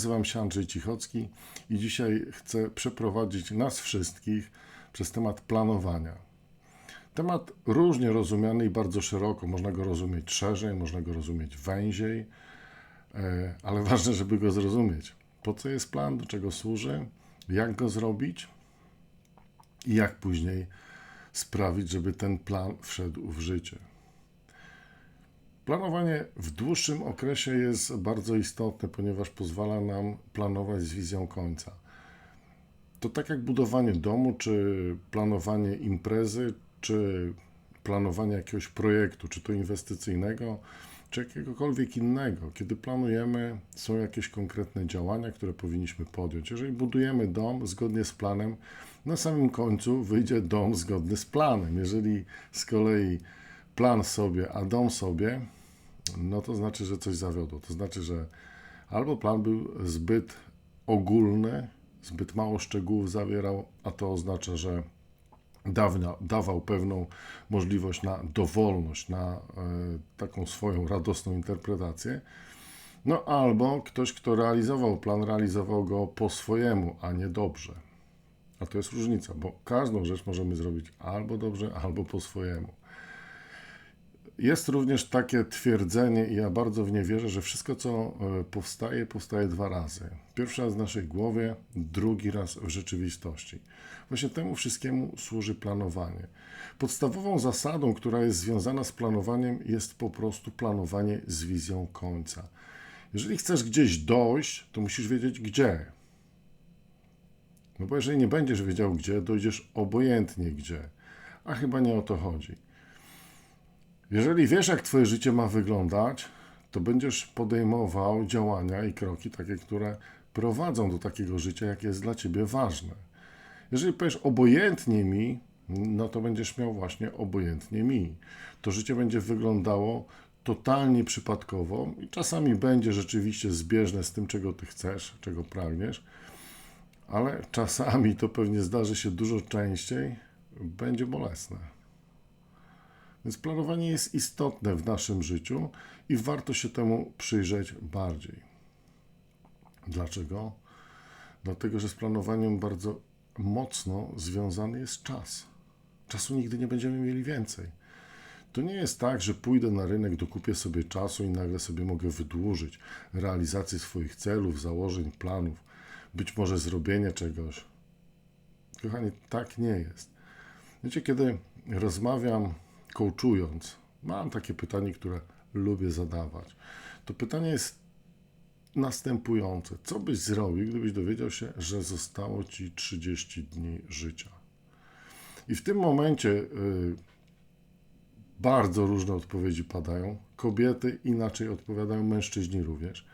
Nazywam się Andrzej Cichocki i dzisiaj chcę przeprowadzić nas wszystkich przez temat planowania. Temat różnie rozumiany i bardzo szeroko. Można go rozumieć szerzej, można go rozumieć węziej, e, ale ważne, żeby go zrozumieć. Po co jest plan, do czego służy, jak go zrobić i jak później sprawić, żeby ten plan wszedł w życie. Planowanie w dłuższym okresie jest bardzo istotne, ponieważ pozwala nam planować z wizją końca. To tak jak budowanie domu, czy planowanie imprezy, czy planowanie jakiegoś projektu, czy to inwestycyjnego, czy jakiegokolwiek innego. Kiedy planujemy, są jakieś konkretne działania, które powinniśmy podjąć. Jeżeli budujemy dom zgodnie z planem, na samym końcu wyjdzie dom zgodny z planem. Jeżeli z kolei plan sobie, a dom sobie, no to znaczy, że coś zawiodło. To znaczy, że albo plan był zbyt ogólny, zbyt mało szczegółów zawierał, a to oznacza, że dawnia, dawał pewną możliwość na dowolność, na e, taką swoją radosną interpretację. No albo ktoś, kto realizował plan, realizował go po swojemu, a nie dobrze. A to jest różnica, bo każdą rzecz możemy zrobić albo dobrze, albo po swojemu. Jest również takie twierdzenie, i ja bardzo w nie wierzę, że wszystko, co e, powstaje, powstaje dwa razy. Pierwszy raz w naszej głowie, drugi raz w rzeczywistości. Właśnie temu wszystkiemu służy planowanie. Podstawową zasadą, która jest związana z planowaniem, jest po prostu planowanie z wizją końca. Jeżeli chcesz gdzieś dojść, to musisz wiedzieć gdzie. No bo jeżeli nie będziesz wiedział gdzie, dojdziesz obojętnie gdzie. A chyba nie o to chodzi. Jeżeli wiesz, jak Twoje życie ma wyglądać, to będziesz podejmował działania i kroki takie, które prowadzą do takiego życia, jakie jest dla Ciebie ważne. Jeżeli powiesz obojętnie mi, no to będziesz miał właśnie obojętnie mi. To życie będzie wyglądało totalnie przypadkowo i czasami będzie rzeczywiście zbieżne z tym, czego Ty chcesz, czego pragniesz, ale czasami to pewnie zdarzy się dużo częściej, będzie bolesne. Więc planowanie jest istotne w naszym życiu i warto się temu przyjrzeć bardziej. Dlaczego? Dlatego, że z planowaniem bardzo mocno związany jest czas. Czasu nigdy nie będziemy mieli więcej. To nie jest tak, że pójdę na rynek, dokupię sobie czasu i nagle sobie mogę wydłużyć realizację swoich celów, założeń, planów, być może zrobienie czegoś. Kochani, tak nie jest. Wiecie, kiedy rozmawiam coachując, mam takie pytanie, które lubię zadawać. To pytanie jest następujące. Co byś zrobił, gdybyś dowiedział się, że zostało ci 30 dni życia? I w tym momencie y, bardzo różne odpowiedzi padają. Kobiety inaczej odpowiadają, mężczyźni również.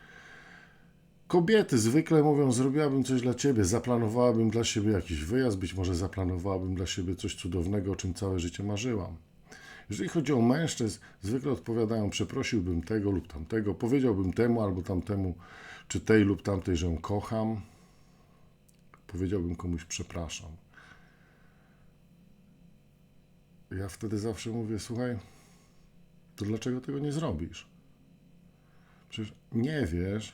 Kobiety zwykle mówią: Zrobiłabym coś dla ciebie, zaplanowałabym dla siebie jakiś wyjazd, być może zaplanowałabym dla siebie coś cudownego, o czym całe życie marzyłam. Jeżeli chodzi o mężczyzn, zwykle odpowiadają: Przeprosiłbym tego lub tamtego, powiedziałbym temu albo tamtemu, czy tej lub tamtej, że kocham. Powiedziałbym komuś: Przepraszam. Ja wtedy zawsze mówię: Słuchaj, to dlaczego tego nie zrobisz? Przecież nie wiesz,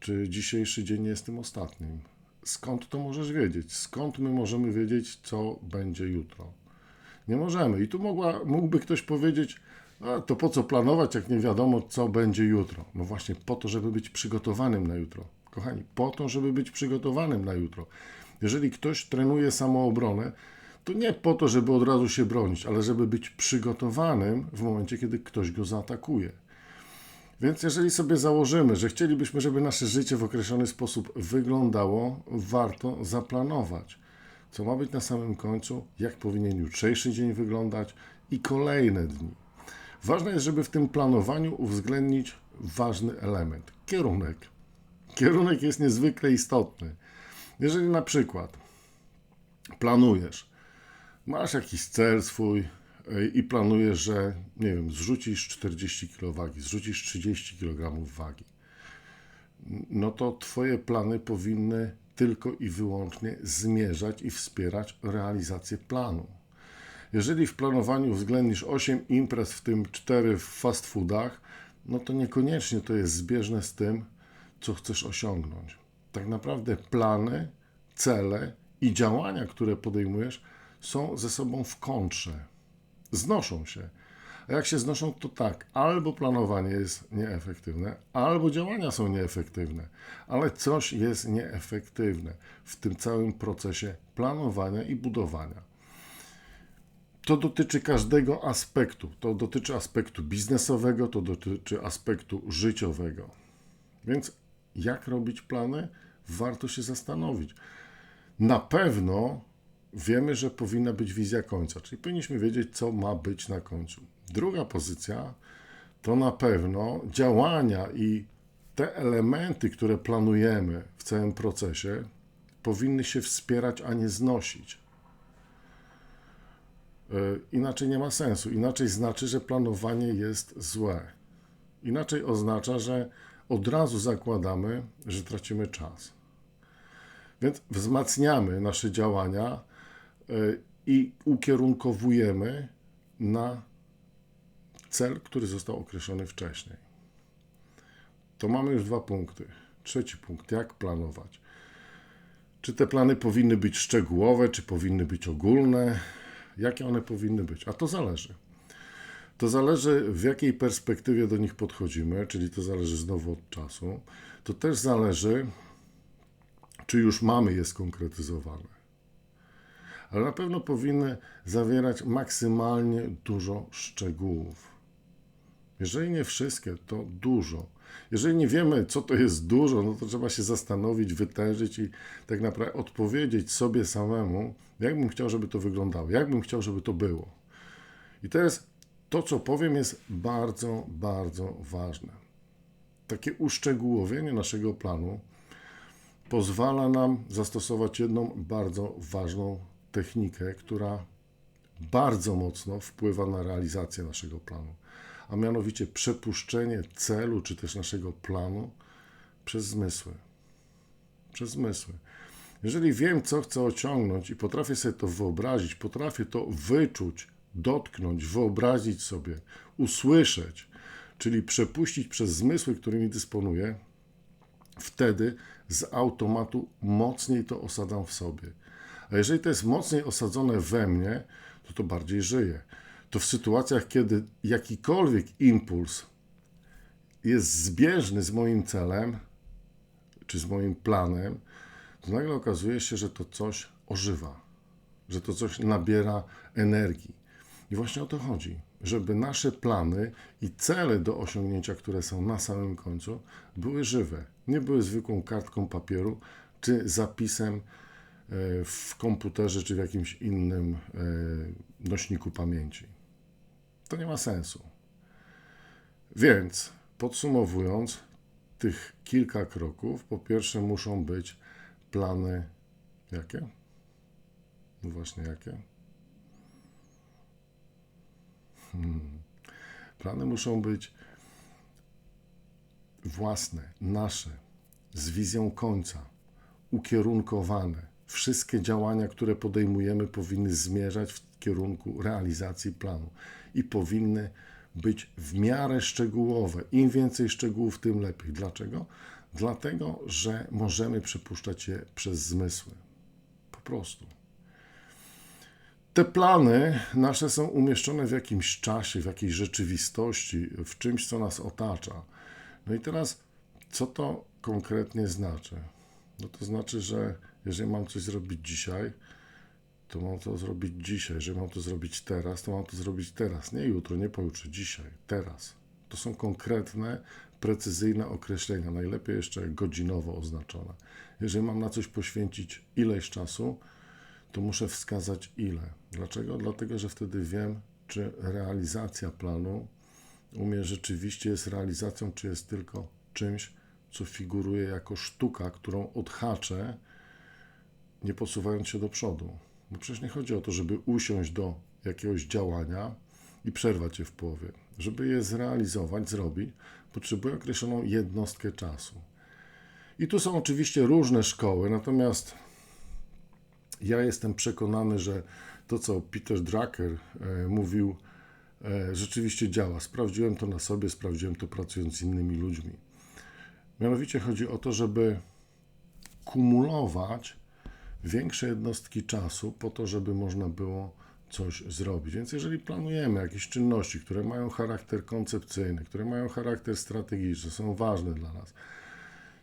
czy dzisiejszy dzień jest tym ostatnim. Skąd to możesz wiedzieć? Skąd my możemy wiedzieć, co będzie jutro? Nie możemy. I tu mogła, mógłby ktoś powiedzieć, a to po co planować, jak nie wiadomo, co będzie jutro? No właśnie po to, żeby być przygotowanym na jutro. Kochani, po to, żeby być przygotowanym na jutro. Jeżeli ktoś trenuje samoobronę, to nie po to, żeby od razu się bronić, ale żeby być przygotowanym w momencie, kiedy ktoś go zaatakuje. Więc jeżeli sobie założymy, że chcielibyśmy, żeby nasze życie w określony sposób wyglądało, warto zaplanować co ma być na samym końcu, jak powinien jutrzejszy dzień wyglądać i kolejne dni. Ważne jest, żeby w tym planowaniu uwzględnić ważny element kierunek. Kierunek jest niezwykle istotny. Jeżeli na przykład planujesz, masz jakiś cel swój e, i planujesz, że nie wiem, zrzucisz 40 kg wagi, zrzucisz 30 kg wagi, no to Twoje plany powinny tylko i wyłącznie zmierzać i wspierać realizację planu. Jeżeli w planowaniu uwzględnisz 8 imprez, w tym 4 w fast foodach, no to niekoniecznie to jest zbieżne z tym, co chcesz osiągnąć. Tak naprawdę plany, cele i działania, które podejmujesz, są ze sobą w kontrze. Znoszą się. A jak się znoszą, to tak, albo planowanie jest nieefektywne, albo działania są nieefektywne, ale coś jest nieefektywne w tym całym procesie planowania i budowania. To dotyczy każdego aspektu. To dotyczy aspektu biznesowego, to dotyczy aspektu życiowego. Więc jak robić plany? Warto się zastanowić. Na pewno wiemy, że powinna być wizja końca, czyli powinniśmy wiedzieć, co ma być na końcu. Druga pozycja to na pewno działania i te elementy, które planujemy w całym procesie, powinny się wspierać, a nie znosić. E, inaczej nie ma sensu. Inaczej znaczy, że planowanie jest złe. Inaczej oznacza, że od razu zakładamy, że tracimy czas. Więc wzmacniamy nasze działania e, i ukierunkowujemy na cel, który został określony wcześniej. To mamy już dwa punkty. Trzeci punkt, jak planować. Czy te plany powinny być szczegółowe, czy powinny być ogólne? Jakie one powinny być? A to zależy. To zależy, w jakiej perspektywie do nich podchodzimy, czyli to zależy znowu od czasu. To też zależy, czy już mamy je skonkretyzowane. Ale na pewno powinny zawierać maksymalnie dużo szczegółów. Jeżeli nie wszystkie, to dużo. Jeżeli nie wiemy, co to jest dużo, no to trzeba się zastanowić, wytężyć i tak naprawdę odpowiedzieć sobie samemu, jak bym chciał, żeby to wyglądało, jak bym chciał, żeby to było. I teraz to, co powiem, jest bardzo, bardzo ważne. Takie uszczegółowienie naszego planu pozwala nam zastosować jedną bardzo ważną technikę, która bardzo mocno wpływa na realizację naszego planu a mianowicie przepuszczenie celu czy też naszego planu przez zmysły. Przez zmysły. Jeżeli wiem, co chcę osiągnąć i potrafię sobie to wyobrazić, potrafię to wyczuć, dotknąć, wyobrazić sobie, usłyszeć, czyli przepuścić przez zmysły, którymi dysponuję, wtedy z automatu mocniej to osadzam w sobie. A jeżeli to jest mocniej osadzone we mnie, to to bardziej żyje to w sytuacjach, kiedy jakikolwiek impuls jest zbieżny z moim celem, czy z moim planem, to nagle okazuje się, że to coś ożywa, że to coś nabiera energii. I właśnie o to chodzi, żeby nasze plany i cele do osiągnięcia, które są na samym końcu, były żywe. Nie były zwykłą kartką papieru czy zapisem e, w komputerze czy w jakimś innym e, nośniku pamięci to nie ma sensu. Więc podsumowując, tych kilka kroków, po pierwsze muszą być plany jakie? No właśnie jakie? Hmm. Plany muszą być własne, nasze, z wizją końca, ukierunkowane. Wszystkie działania, które podejmujemy, powinny zmierzać w kierunku realizacji planu i powinny być w miarę szczegółowe. Im więcej szczegółów, tym lepiej. Dlaczego? Dlatego, że możemy przepuszczać je przez zmysły. Po prostu. Te plany nasze są umieszczone w jakimś czasie, w jakiejś rzeczywistości, w czymś, co nas otacza. No i teraz, co to konkretnie znaczy? No to znaczy, że jeżeli mam coś zrobić dzisiaj, to mam to zrobić dzisiaj. Jeżeli mam to zrobić teraz, to mam to zrobić teraz. Nie jutro, nie pojutrze, dzisiaj, teraz. To są konkretne, precyzyjne określenia, najlepiej jeszcze godzinowo oznaczone. Jeżeli mam na coś poświęcić ileś czasu, to muszę wskazać ile. Dlaczego? Dlatego, że wtedy wiem, czy realizacja planu u mnie rzeczywiście jest realizacją, czy jest tylko czymś, co figuruje jako sztuka, którą odhaczę, nie posuwając się do przodu. Bo przecież nie chodzi o to, żeby usiąść do jakiegoś działania i przerwać je w połowie. Żeby je zrealizować, zrobić, potrzebuję określoną jednostkę czasu. I tu są oczywiście różne szkoły, natomiast ja jestem przekonany, że to, co Peter Drucker e, mówił, e, rzeczywiście działa. Sprawdziłem to na sobie, sprawdziłem to pracując z innymi ludźmi. Mianowicie chodzi o to, żeby kumulować większe jednostki czasu po to, żeby można było coś zrobić. Więc jeżeli planujemy jakieś czynności, które mają charakter koncepcyjny, które mają charakter strategiczny, są ważne dla nas,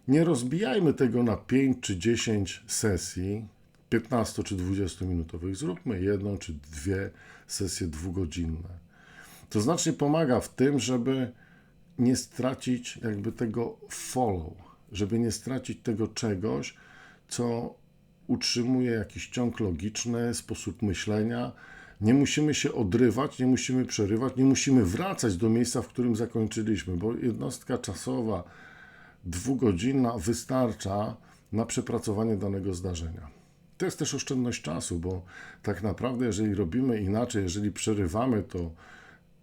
nie rozbijajmy tego na 5 czy 10 sesji, 15 czy 20 minutowych. Zróbmy jedną czy dwie sesje dwugodzinne. To znacznie pomaga w tym, żeby nie stracić jakby tego follow, żeby nie stracić tego czegoś, co utrzymuje jakiś ciąg logiczny, sposób myślenia. Nie musimy się odrywać, nie musimy przerywać, nie musimy wracać do miejsca, w którym zakończyliśmy, bo jednostka czasowa dwugodzinna wystarcza na przepracowanie danego zdarzenia. To jest też oszczędność czasu, bo tak naprawdę, jeżeli robimy inaczej, jeżeli przerywamy to,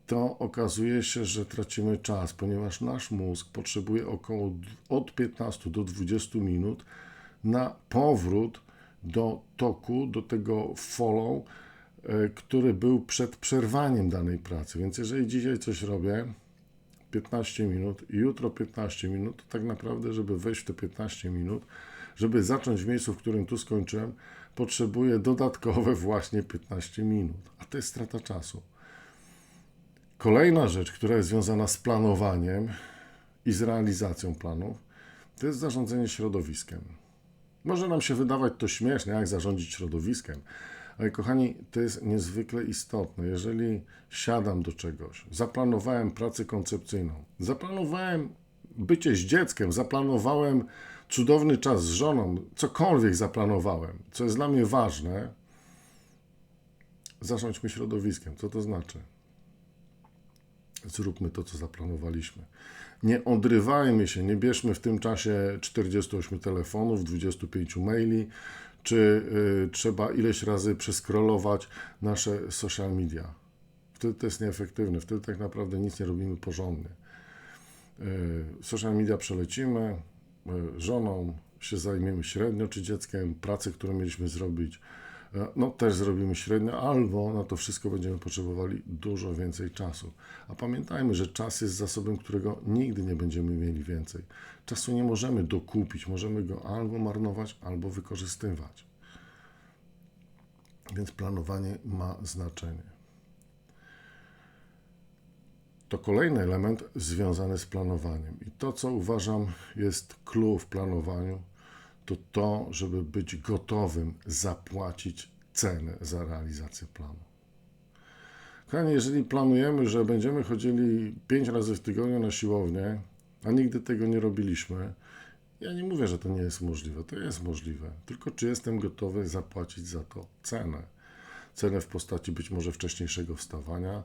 to okazuje się, że tracimy czas, ponieważ nasz mózg potrzebuje około od 15 do 20 minut na powrót do toku, do tego follow, e, który był przed przerwaniem danej pracy. Więc jeżeli dzisiaj coś robię, 15 minut, jutro 15 minut, to tak naprawdę, żeby wejść w te 15 minut, żeby zacząć w miejscu, w którym tu skończyłem, potrzebuję dodatkowe właśnie 15 minut, a to jest strata czasu. Kolejna rzecz, która jest związana z planowaniem i z realizacją planów, to jest zarządzanie środowiskiem. Może nam się wydawać to śmieszne, jak zarządzić środowiskiem, ale kochani, to jest niezwykle istotne. Jeżeli siadam do czegoś, zaplanowałem pracę koncepcyjną, zaplanowałem bycie z dzieckiem, zaplanowałem cudowny czas z żoną, cokolwiek zaplanowałem, co jest dla mnie ważne, zarządźmy środowiskiem. Co to znaczy? Zróbmy to, co zaplanowaliśmy. Nie odrywajmy się, nie bierzmy w tym czasie 48 telefonów, 25 maili, czy y, trzeba ileś razy przeskrolować nasze social media. Wtedy to jest nieefektywne, wtedy tak naprawdę nic nie robimy porządnie. Y, social media przelecimy, y, żoną się zajmiemy średnio, czy dzieckiem, pracę, którą mieliśmy zrobić, no też zrobimy średnio, albo na to wszystko będziemy potrzebowali dużo więcej czasu. A pamiętajmy, że czas jest zasobem, którego nigdy nie będziemy mieli więcej. Czasu nie możemy dokupić, możemy go albo marnować, albo wykorzystywać. Więc planowanie ma znaczenie. To kolejny element związany z planowaniem. I to, co uważam jest clue w planowaniu, to to, żeby być gotowym zapłacić cenę za realizację planu. Kochani, jeżeli planujemy, że będziemy chodzili 5 razy w tygodniu na siłownię, a nigdy tego nie robiliśmy, ja nie mówię, że to nie jest możliwe. To jest możliwe. Tylko czy jestem gotowy zapłacić za to cenę? Cenę w postaci być może wcześniejszego wstawania,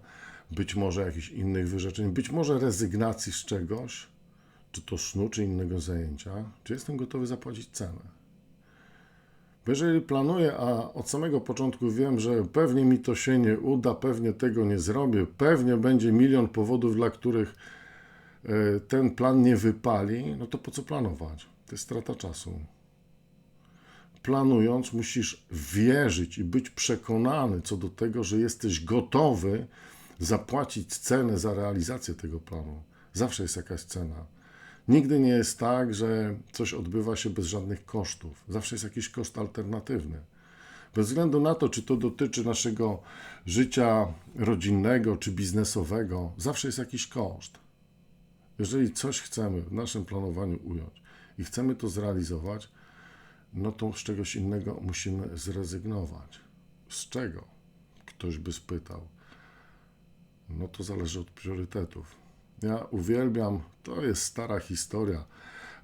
być może jakichś innych wyrzeczeń, być może rezygnacji z czegoś, czy to snu, czy innego zajęcia, czy jestem gotowy zapłacić cenę. Bo jeżeli planuję, a od samego początku wiem, że pewnie mi to się nie uda, pewnie tego nie zrobię, pewnie będzie milion powodów, dla których e, ten plan nie wypali, no to po co planować? To jest strata czasu. Planując, musisz wierzyć i być przekonany co do tego, że jesteś gotowy zapłacić cenę za realizację tego planu. Zawsze jest jakaś cena. Nigdy nie jest tak, że coś odbywa się bez żadnych kosztów. Zawsze jest jakiś koszt alternatywny. Bez względu na to, czy to dotyczy naszego życia rodzinnego czy biznesowego, zawsze jest jakiś koszt. Jeżeli coś chcemy w naszym planowaniu ująć i chcemy to zrealizować, no to z czegoś innego musimy zrezygnować. Z czego? Ktoś by spytał. No to zależy od priorytetów. Ja uwielbiam, to jest stara historia,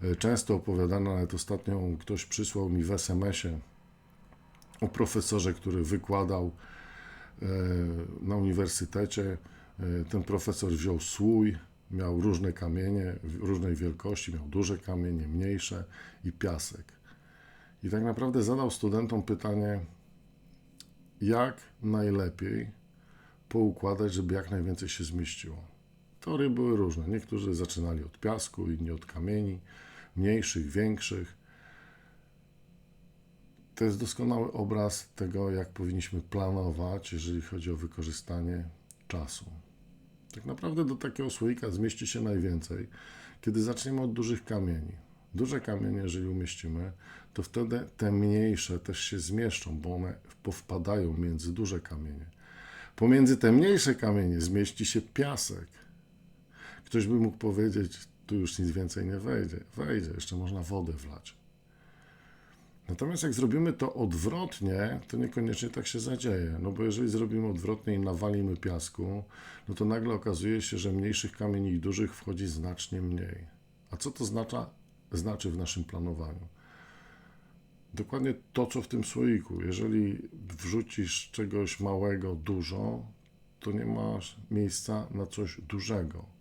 e, często opowiadana, nawet ostatnio ktoś przysłał mi w SMS-ie o profesorze, który wykładał e, na uniwersytecie. E, ten profesor wziął słój, miał różne kamienie, różnej wielkości, miał duże kamienie, mniejsze i piasek. I tak naprawdę zadał studentom pytanie, jak najlepiej poukładać, żeby jak najwięcej się zmieściło. Tory były różne. Niektórzy zaczynali od piasku, inni od kamieni, mniejszych, większych. To jest doskonały obraz tego, jak powinniśmy planować, jeżeli chodzi o wykorzystanie czasu. Tak naprawdę do takiego słoika zmieści się najwięcej. kiedy zaczniemy od dużych kamieni. Duże kamienie, jeżeli umieścimy, to wtedy te mniejsze też się zmieszczą, bo one powpadają między duże kamienie. Pomiędzy te mniejsze kamienie zmieści się piasek. Ktoś by mógł powiedzieć, tu już nic więcej nie wejdzie. Wejdzie, jeszcze można wodę wlać. Natomiast jak zrobimy to odwrotnie, to niekoniecznie tak się zadzieje. No bo jeżeli zrobimy odwrotnie i nawalimy piasku, no to nagle okazuje się, że mniejszych kamieni i dużych wchodzi znacznie mniej. A co to znacza, znaczy w naszym planowaniu? Dokładnie to, co w tym słoiku. Jeżeli wrzucisz czegoś małego dużo, to nie masz miejsca na coś dużego.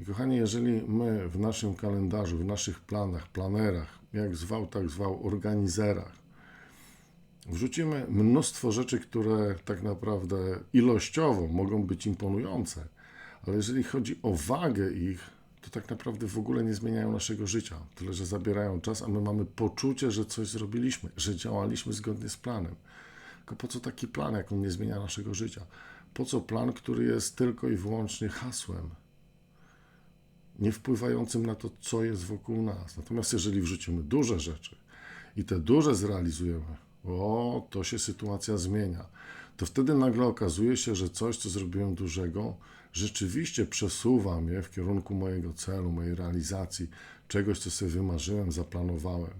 I kochani, jeżeli my w naszym kalendarzu, w naszych planach, planerach, jak zwał, tak zwał, organizerach, wrzucimy mnóstwo rzeczy, które tak naprawdę ilościowo mogą być imponujące, ale jeżeli chodzi o wagę ich, to tak naprawdę w ogóle nie zmieniają naszego życia. Tyle, że zabierają czas, a my mamy poczucie, że coś zrobiliśmy, że działaliśmy zgodnie z planem. Tylko po co taki plan, jak on nie zmienia naszego życia? Po co plan, który jest tylko i wyłącznie hasłem? Nie wpływającym na to, co jest wokół nas. Natomiast jeżeli wrzucimy duże rzeczy i te duże zrealizujemy, o, to się sytuacja zmienia. To wtedy nagle okazuje się, że coś, co zrobiłem dużego, rzeczywiście przesuwa mnie w kierunku mojego celu, mojej realizacji, czegoś, co sobie wymarzyłem, zaplanowałem.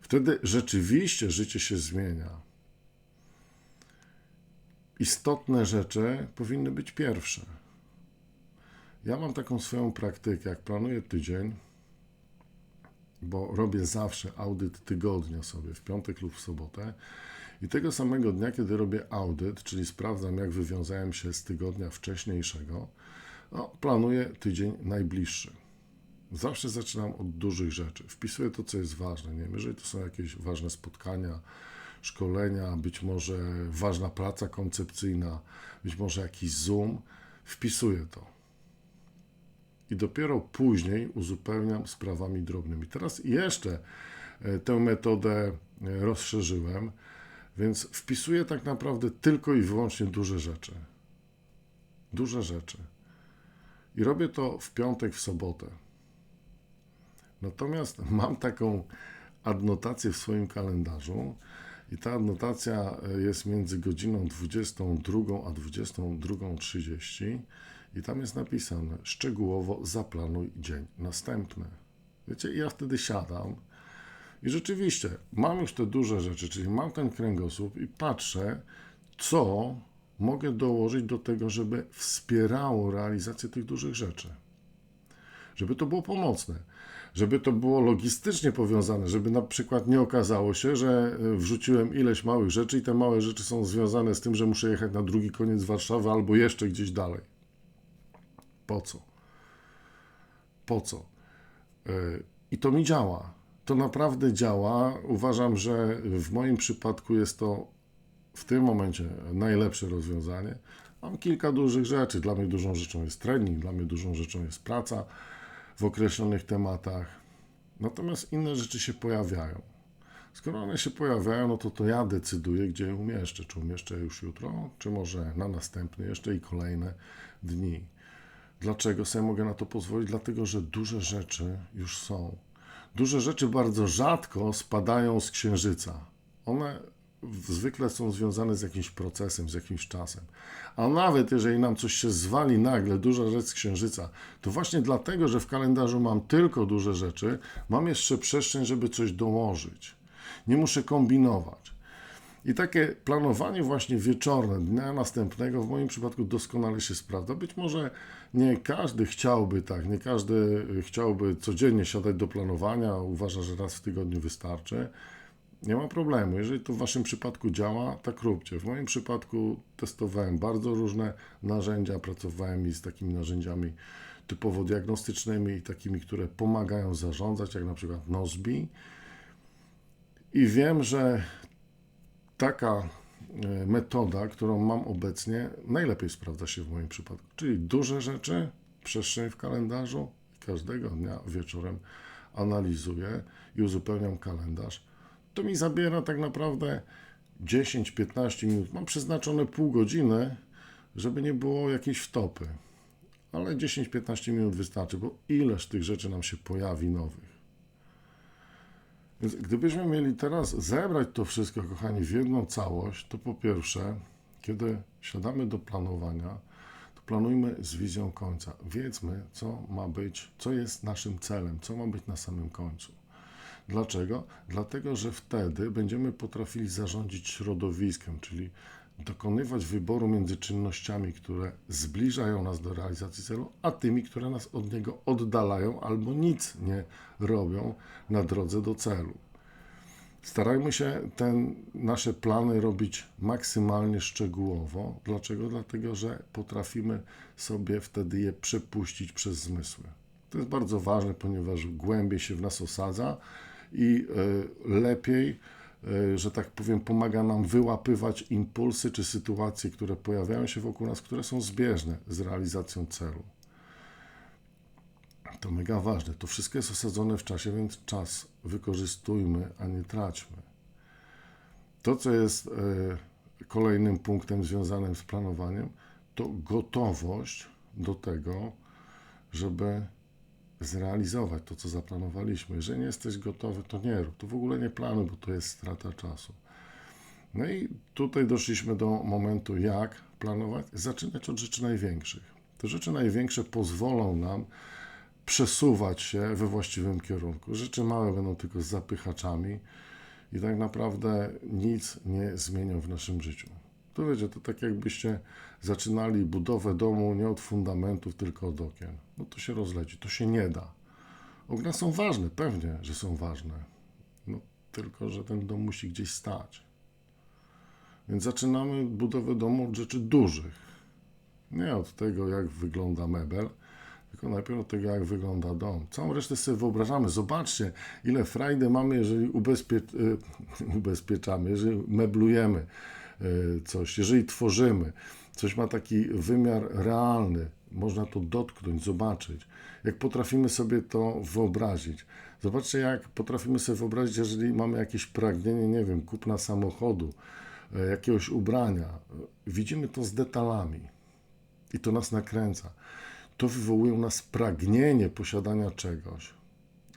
Wtedy rzeczywiście życie się zmienia. Istotne rzeczy powinny być pierwsze. Ja mam taką swoją praktykę, jak planuję tydzień, bo robię zawsze audyt tygodnia sobie w piątek lub w sobotę. I tego samego dnia, kiedy robię audyt, czyli sprawdzam, jak wywiązałem się z tygodnia wcześniejszego, no, planuję tydzień najbliższy. Zawsze zaczynam od dużych rzeczy. Wpisuję to, co jest ważne. Nie wiem, jeżeli to są jakieś ważne spotkania, szkolenia, być może ważna praca koncepcyjna, być może jakiś Zoom, wpisuję to i dopiero później uzupełniam sprawami drobnymi. Teraz jeszcze e, tę metodę e, rozszerzyłem, więc wpisuję tak naprawdę tylko i wyłącznie duże rzeczy. Duże rzeczy. I robię to w piątek, w sobotę. Natomiast mam taką adnotację w swoim kalendarzu i ta adnotacja e, jest między godziną 22 a 22.30 i tam jest napisane szczegółowo zaplanuj dzień następny. Wiecie, ja wtedy siadam i rzeczywiście mam już te duże rzeczy, czyli mam ten kręgosłup i patrzę, co mogę dołożyć do tego, żeby wspierało realizację tych dużych rzeczy. Żeby to było pomocne, żeby to było logistycznie powiązane, żeby na przykład nie okazało się, że e, wrzuciłem ileś małych rzeczy i te małe rzeczy są związane z tym, że muszę jechać na drugi koniec Warszawy albo jeszcze gdzieś dalej. Po co? Po co? E, I to mi działa. To naprawdę działa. Uważam, że w moim przypadku jest to w tym momencie najlepsze rozwiązanie. Mam kilka dużych rzeczy. Dla mnie dużą rzeczą jest trening, dla mnie dużą rzeczą jest praca w określonych tematach. Natomiast inne rzeczy się pojawiają. Skoro one się pojawiają, no to to ja decyduję, gdzie je umieszczę. Czy umieszczę już jutro, czy może na następny jeszcze i kolejne dni. Dlaczego sobie mogę na to pozwolić? Dlatego, że duże rzeczy już są. Duże rzeczy bardzo rzadko spadają z księżyca. One zwykle są związane z jakimś procesem, z jakimś czasem. A nawet jeżeli nam coś się zwali nagle, duża rzecz z księżyca, to właśnie dlatego, że w kalendarzu mam tylko duże rzeczy, mam jeszcze przestrzeń, żeby coś dołożyć. Nie muszę kombinować. I takie planowanie właśnie wieczorne, dnia następnego, w moim przypadku doskonale się sprawdza. Być może nie każdy chciałby tak, nie każdy chciałby codziennie siadać do planowania, uważa, że raz w tygodniu wystarczy. Nie ma problemu. Jeżeli to w Waszym przypadku działa, tak róbcie. W moim przypadku testowałem bardzo różne narzędzia, pracowałem z takimi narzędziami typowo diagnostycznymi i takimi, które pomagają zarządzać, jak na przykład Nozbi. I wiem, że taka e, metoda, którą mam obecnie, najlepiej sprawdza się w moim przypadku. Czyli duże rzeczy, przestrzeń w kalendarzu każdego dnia wieczorem analizuję i uzupełniam kalendarz. To mi zabiera tak naprawdę 10-15 minut. Mam przeznaczone pół godziny, żeby nie było jakiejś wtopy. ale 10-15 minut wystarczy, bo ileż tych rzeczy nam się pojawi nowych. Więc gdybyśmy mieli teraz zebrać to wszystko, kochani, w jedną całość, to po pierwsze, kiedy siadamy do planowania, to planujmy z wizją końca. Wiedzmy, co ma być, co jest naszym celem, co ma być na samym końcu. Dlaczego? Dlatego, że wtedy będziemy potrafili zarządzić środowiskiem, czyli dokonywać wyboru między czynnościami, które zbliżają nas do realizacji celu, a tymi, które nas od niego oddalają albo nic nie robią na drodze do celu. Starajmy się te nasze plany robić maksymalnie szczegółowo. Dlaczego? Dlatego, że potrafimy sobie wtedy je przepuścić przez zmysły. To jest bardzo ważne, ponieważ głębiej się w nas osadza i y, lepiej, że tak powiem, pomaga nam wyłapywać impulsy czy sytuacje, które pojawiają się wokół nas, które są zbieżne z realizacją celu. To mega ważne. To wszystko jest osadzone w czasie, więc czas wykorzystujmy, a nie traćmy. To, co jest y, kolejnym punktem związanym z planowaniem, to gotowość do tego, żeby zrealizować to, co zaplanowaliśmy. Jeżeli nie jesteś gotowy, to nie rób. To w ogóle nie planuj, bo to jest strata czasu. No i tutaj doszliśmy do momentu, jak planować. Zaczynać od rzeczy największych. Te rzeczy największe pozwolą nam przesuwać się we właściwym kierunku. Rzeczy małe będą tylko zapychaczami i tak naprawdę nic nie zmienią w naszym życiu. To wiecie, to tak jakbyście zaczynali budowę domu nie od fundamentów, tylko od okien. No to się rozleci, to się nie da. Okna są ważne, pewnie, że są ważne. No tylko, że ten dom musi gdzieś stać. Więc zaczynamy budowę domu od rzeczy dużych. Nie od tego, jak wygląda mebel, tylko najpierw od tego, jak wygląda dom. Całą resztę sobie wyobrażamy. Zobaczcie, ile frajdy mamy, jeżeli ubezpie... ubezpieczamy, jeżeli meblujemy y, coś, jeżeli tworzymy. Coś ma taki wymiar realny, można to dotknąć, zobaczyć. Jak potrafimy sobie to wyobrazić. Zobaczcie, jak potrafimy sobie wyobrazić, jeżeli mamy jakieś pragnienie, nie wiem, kupna samochodu, e, jakiegoś ubrania. Widzimy to z detalami i to nas nakręca. To wywołuje u nas pragnienie posiadania czegoś.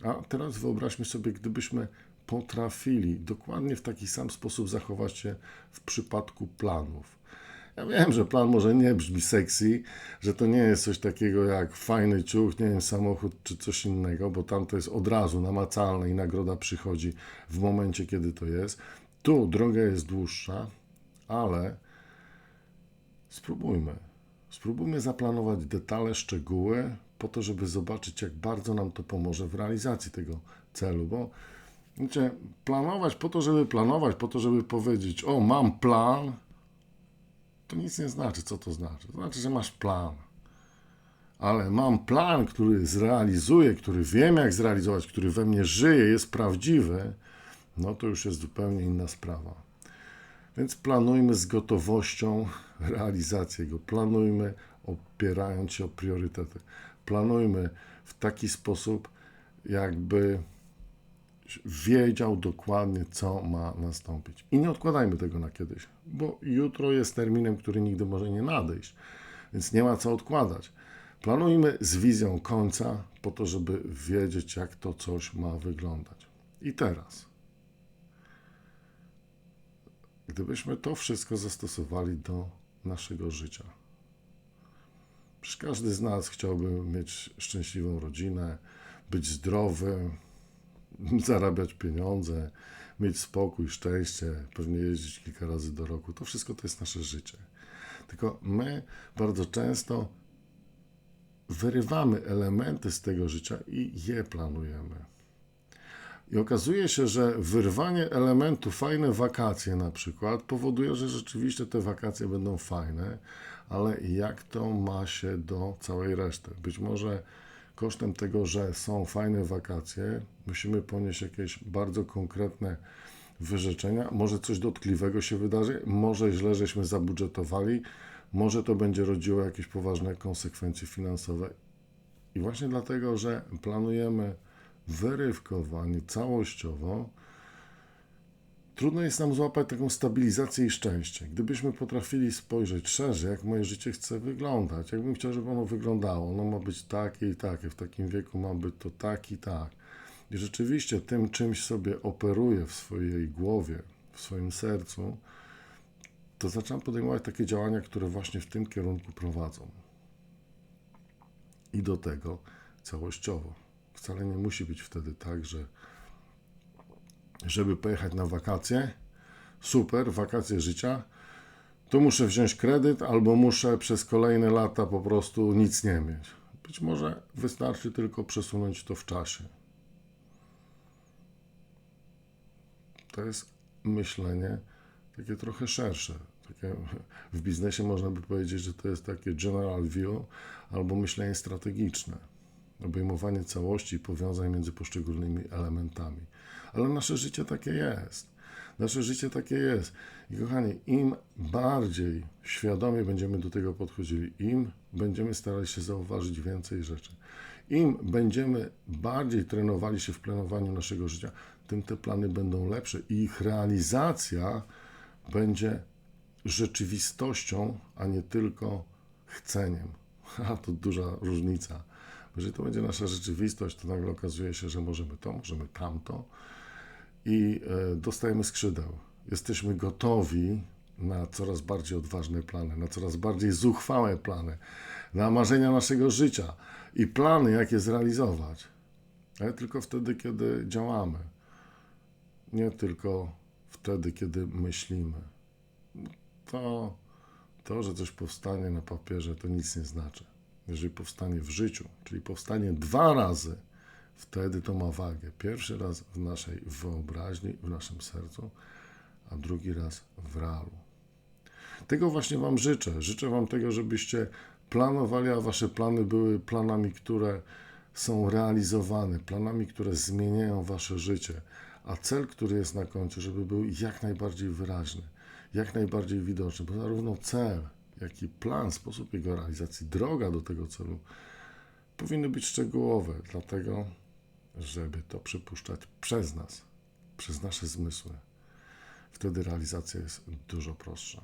A teraz wyobraźmy sobie, gdybyśmy potrafili dokładnie w taki sam sposób zachować się w przypadku planów. Ja wiem, że plan może nie brzmi sexy, że to nie jest coś takiego jak fajny ciuch, nie wiem, samochód czy coś innego, bo tam to jest od razu namacalne i nagroda przychodzi w momencie, kiedy to jest. Tu droga jest dłuższa, ale spróbujmy. Spróbujmy zaplanować detale, szczegóły, po to, żeby zobaczyć, jak bardzo nam to pomoże w realizacji tego celu, bo wiecie, planować po to, żeby planować, po to, żeby powiedzieć, o, mam plan, to nic nie znaczy. Co to znaczy? To znaczy, że masz plan. Ale mam plan, który zrealizuję, który wiem, jak zrealizować, który we mnie żyje, jest prawdziwy, no to już jest zupełnie inna sprawa. Więc planujmy z gotowością realizację go. Planujmy opierając się o priorytety. Planujmy w taki sposób, jakby wiedział dokładnie, co ma nastąpić. I nie odkładajmy tego na kiedyś, bo jutro jest terminem, który nigdy może nie nadejść, więc nie ma co odkładać. Planujmy z wizją końca, po to, żeby wiedzieć, jak to coś ma wyglądać. I teraz, gdybyśmy to wszystko zastosowali do naszego życia, przecież każdy z nas chciałby mieć szczęśliwą rodzinę, być zdrowy, zarabiać pieniądze, mieć spokój, szczęście, pewnie jeździć kilka razy do roku. To wszystko to jest nasze życie. Tylko my bardzo często wyrywamy elementy z tego życia i je planujemy. I okazuje się, że wyrwanie elementu, fajne wakacje na przykład, powoduje, że rzeczywiście te wakacje będą fajne, ale jak to ma się do całej reszty? Być może kosztem tego, że są fajne wakacje, musimy ponieść jakieś bardzo konkretne wyrzeczenia. Może coś dotkliwego się wydarzy, może źle żeśmy zabudżetowali, może to będzie rodziło jakieś poważne konsekwencje finansowe. I właśnie dlatego, że planujemy wyrywkowanie całościowo, trudno jest nam złapać taką stabilizację i szczęście. Gdybyśmy potrafili spojrzeć szerzej, jak moje życie chce wyglądać, jakbym chciał, żeby ono wyglądało, ono ma być takie i takie, w takim wieku ma być to tak i tak. I rzeczywiście tym czymś sobie operuję w swojej głowie, w swoim sercu, to zaczynam podejmować takie działania, które właśnie w tym kierunku prowadzą. I do tego całościowo. Wcale nie musi być wtedy tak, że żeby pojechać na wakacje, super, wakacje życia, to muszę wziąć kredyt albo muszę przez kolejne lata po prostu nic nie mieć. Być może wystarczy tylko przesunąć to w czasie. To jest myślenie takie trochę szersze. Takie, w biznesie można by powiedzieć, że to jest takie general view albo myślenie strategiczne. Obejmowanie całości i powiązań między poszczególnymi elementami. Ale nasze życie takie jest. Nasze życie takie jest. I kochani, im bardziej świadomie będziemy do tego podchodzili, im będziemy starali się zauważyć więcej rzeczy, im będziemy bardziej trenowali się w planowaniu naszego życia, tym te plany będą lepsze i ich realizacja będzie rzeczywistością, a nie tylko chceniem. A to duża różnica. Jeżeli to będzie nasza rzeczywistość, to nagle okazuje się, że możemy to, możemy tamto i e, dostajemy skrzydeł. Jesteśmy gotowi na coraz bardziej odważne plany, na coraz bardziej zuchwałe plany, na marzenia naszego życia i plany, jak je zrealizować. Ale tylko wtedy, kiedy działamy. Nie tylko wtedy, kiedy myślimy. To, to, że coś powstanie na papierze, to nic nie znaczy. Jeżeli powstanie w życiu, czyli powstanie dwa razy, wtedy to ma wagę. Pierwszy raz w naszej wyobraźni, w naszym sercu, a drugi raz w realu. Tego właśnie Wam życzę. Życzę Wam tego, żebyście planowali, a Wasze plany były planami, które są realizowane, planami, które zmieniają Wasze życie, a cel, który jest na końcu, żeby był jak najbardziej wyraźny, jak najbardziej widoczny, bo zarówno cel, jak i plan, sposób jego realizacji, droga do tego celu powinny być szczegółowe, dlatego żeby to przypuszczać przez nas, przez nasze zmysły. Wtedy realizacja jest dużo prostsza.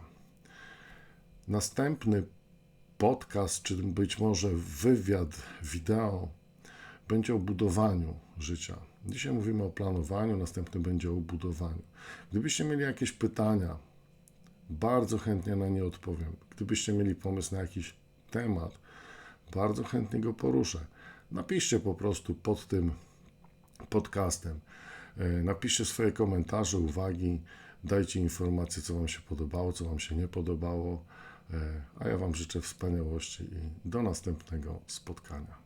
Następny podcast, czy być może wywiad wideo, będzie o budowaniu życia. Dzisiaj mówimy o planowaniu, następny będzie o budowaniu. Gdybyście mieli jakieś pytania, bardzo chętnie na nie odpowiem. Gdybyście mieli pomysł na jakiś temat, bardzo chętnie go poruszę. Napiszcie po prostu pod tym podcastem. E, Napiszcie swoje komentarze, uwagi, dajcie informacje, co Wam się podobało, co Wam się nie podobało. E, A ja Wam życzę wspaniałości i do następnego spotkania.